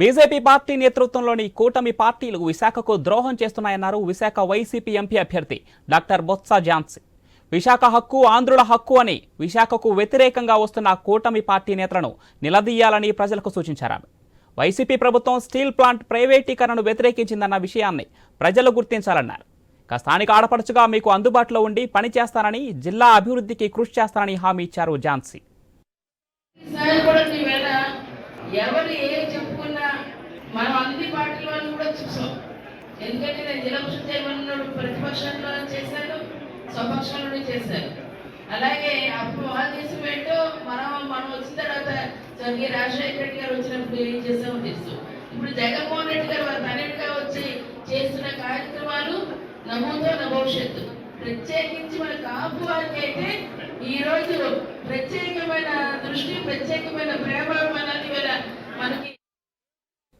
BJP party నేతృత్వంలోని కూటమి పార్టీలు విశాఖకు ద్రోహం చేస్తున్నాయన్నారు విశాఖ వైసీపీ ఎంపీ అభ్యర్థి డాక్టర్ బొత్స జాన్సీ విశాఖ హక్కు ఆంధ్రుల హక్కు అని విశాఖకు వ్యతిరేకంగా వస్తున్న కూటమి పార్టీ నేతలను నిలదీయాలని ప్రజలకు సూచించారు. వైసీపీ ప్రభుత్వం స్టీల్ ప్లాంట్ ప్రైవేటీకరణను వ్యతిరేకించిందన్న విషయాన్ని ప్రజలు గుర్తించాలన్నారు. ఇక స్థానిక ఆడపడుచుగా మీకు అందుబాటులో ఉండి పనిచేస్తానని జిల్లా అభివృద్ధికి కృషి చేస్తానని హామీ ఇచ్చారు ఝాన్సీ. ఎవరు ఏం మనం అన్ని పార్టీల వాళ్ళు కూడా చూసాం. ఎందుకంటే నేను జిల్లా పరిషత్ ప్రతిపక్షంలో చేశాను స్వపక్షంలోనే చేశాను అలాగే అప్పుడు వాళ్ళు చేసి పెట్టో మనం మనం వచ్చిన తర్వాత స్వర్గీయ రాజశేఖర రెడ్డి గారు వచ్చినప్పుడు ఏం చేసామో తెలుసు. ఇప్పుడు జగన్మోహన్ రెడ్డి గారు వారు తనయుడిగా వచ్చి చేస్తున్న కార్యక్రమాలు నమోదో నా భవిష్యత్తు. ప్రత్యేకించి మన కాపు వారికి అయితే ఈ రోజు ప్రత్యేకమైన దృష్టి ప్రత్యేకమైన ప్రేమ